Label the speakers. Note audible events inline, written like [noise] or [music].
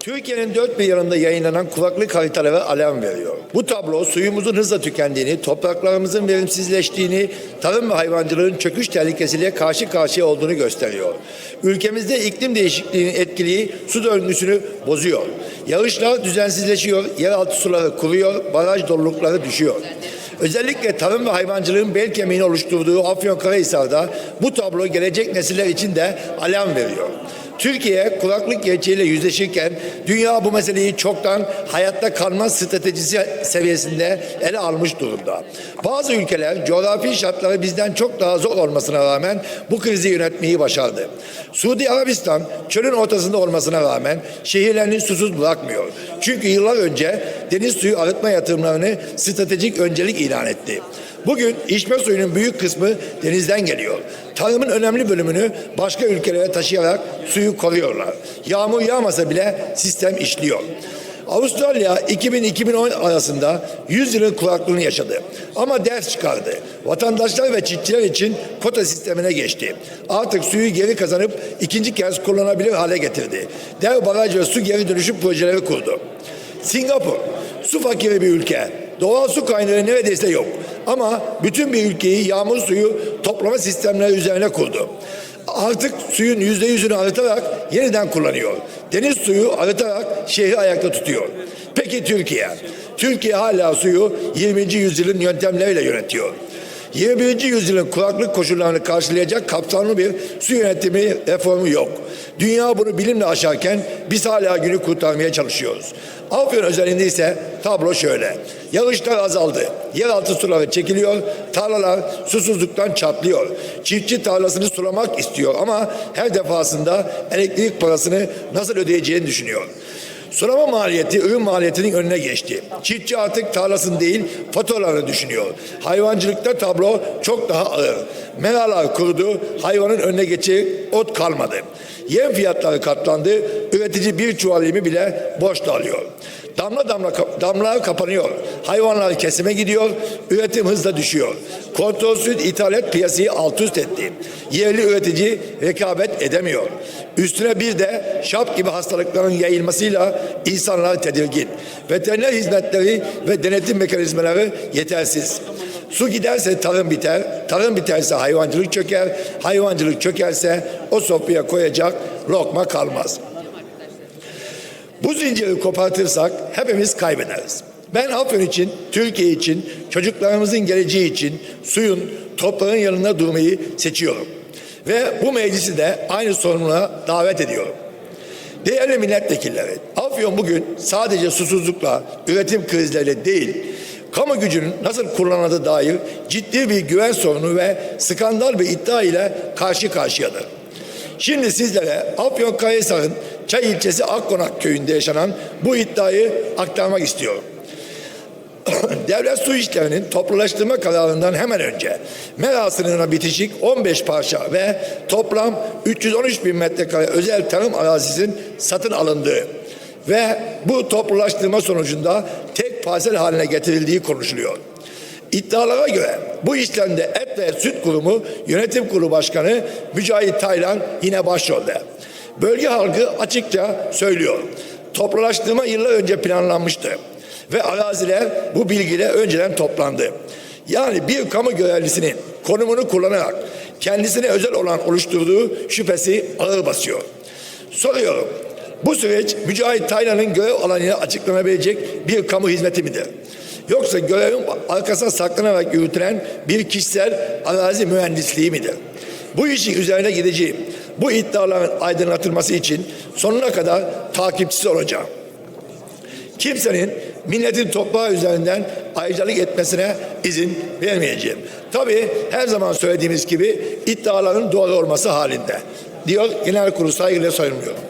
Speaker 1: Türkiye'nin dört bir yanında yayınlanan kulaklık haritaları alarm veriyor. Bu tablo suyumuzun hızla tükendiğini, topraklarımızın verimsizleştiğini, tarım ve hayvancılığın çöküş tehlikesiyle karşı karşıya olduğunu gösteriyor. Ülkemizde iklim değişikliğinin etkiliği su döngüsünü bozuyor. Yağışlar düzensizleşiyor, yeraltı suları kuruyor, baraj dolulukları düşüyor. Özellikle tarım ve hayvancılığın bel kemiğini oluşturduğu Afyonkarahisar'da bu tablo gelecek nesiller için de alarm veriyor. Türkiye kuraklık gerçeğiyle yüzleşirken dünya bu meseleyi çoktan hayatta kalma stratejisi seviyesinde ele almış durumda. Bazı ülkeler coğrafi şartları bizden çok daha zor olmasına rağmen bu krizi yönetmeyi başardı. Suudi Arabistan çölün ortasında olmasına rağmen şehirlerini susuz bırakmıyor. Çünkü yıllar önce deniz suyu arıtma yatırımlarını stratejik öncelik ilan etti. Bugün içme suyunun büyük kısmı denizden geliyor. Tarımın önemli bölümünü başka ülkelere taşıyarak suyu koruyorlar. Yağmur yağmasa bile sistem işliyor. Avustralya 2000-2010 arasında 100 yılın kuraklığını yaşadı. Ama ders çıkardı. Vatandaşlar ve çiftçiler için kota sistemine geçti. Artık suyu geri kazanıp ikinci kez kullanabilir hale getirdi. Dev baraj ve su geri dönüşüm projeleri kurdu. Singapur, su fakiri bir ülke. Doğal su kaynağı neredeyse yok. Ama bütün bir ülkeyi yağmur suyu toplama sistemleri üzerine kurdu. Artık suyun yüzde yüzünü arıtarak yeniden kullanıyor. Deniz suyu arıtarak şehri ayakta tutuyor. Peki Türkiye? Türkiye hala suyu 20. yüzyılın yöntemleriyle yönetiyor. 21. yüzyılın kuraklık koşullarını karşılayacak kapsamlı bir su yönetimi reformu yok. Dünya bunu bilimle aşarken biz hala günü kurtarmaya çalışıyoruz. Afyon özelinde ise tablo şöyle. Yağışlar azaldı. Yeraltı suları çekiliyor. Tarlalar susuzluktan çatlıyor. Çiftçi tarlasını sulamak istiyor ama her defasında elektrik parasını nasıl ödeyeceğini düşünüyor. Sulama maliyeti ürün maliyetinin önüne geçti. Çiftçi artık tarlasını değil faturalarını düşünüyor. Hayvancılıkta tablo çok daha ağır. Meralar kurudu, hayvanın önüne geçecek ot kalmadı. Yem fiyatları katlandı, üretici bir çuval yemi bile borçla alıyor. Damla damla damlar kapanıyor. Hayvanlar kesime gidiyor, üretim hızla düşüyor. Kontrolsüz ithalat piyasayı alt üst etti. Yerli üretici rekabet edemiyor. Üstüne bir de şap gibi hastalıkların yayılmasıyla insanlar tedirgin. Veteriner hizmetleri ve denetim mekanizmaları yetersiz. Su giderse tarım biter, tarım biterse hayvancılık çöker, hayvancılık çökerse o sofraya koyacak lokma kalmaz. Bu zinciri kopartırsak hepimiz kaybederiz. Ben Afyon için, Türkiye için, çocuklarımızın geleceği için suyun, toprağın yanında durmayı seçiyorum. Ve bu meclisi de aynı sorumluluğa davet ediyorum. Değerli milletvekilleri, Afyon bugün sadece susuzlukla, üretim krizleriyle değil, kamu gücünün nasıl kullanıldığı dair ciddi bir güven sorunu ve skandal bir iddia ile karşı karşıyadır. Şimdi sizlere Afyonkarahisar'ın Çay ilçesi Akkonak köyünde yaşanan bu iddiayı aktarmak istiyorum. [clears throat] Devlet su işlerinin toplulaştırma kararından hemen önce Mera sınırına bitişik 15 parça ve toplam 313 bin metrekare özel tarım arazisinin satın alındığı ve bu toplulaştırma sonucunda tek parsel haline getirildiği konuşuluyor. İddialara göre bu işlemde Et ve Süt Kurumu Yönetim Kurulu Başkanı Mücahit Taylan yine başrolde. Bölge halkı açıkça söylüyor. Toplulaştırma yıllar önce planlanmıştı ve araziler bu bilgiyle önceden toplandı. Yani bir kamu görevlisinin konumunu kullanarak kendisine özel olan oluşturduğu şüphesi ağır basıyor. Soruyorum. Bu süreç Mücahit Taylan'ın görev alanıyla açıklanabilecek bir kamu hizmeti midir? Yoksa görevin arkasına saklanarak yürütülen bir kişisel arazi mühendisliği midir? Bu işin üzerine gideceğim. Bu iddiaların aydınlatılması için sonuna kadar takipçisi olacağım. Kimsenin milletin toprağı üzerinden ayrıcalık etmesine izin vermeyeceğim. Tabii her zaman söylediğimiz gibi iddiaların doğru olması halinde. Diyor genel kurulu saygıyla sorumluyorum.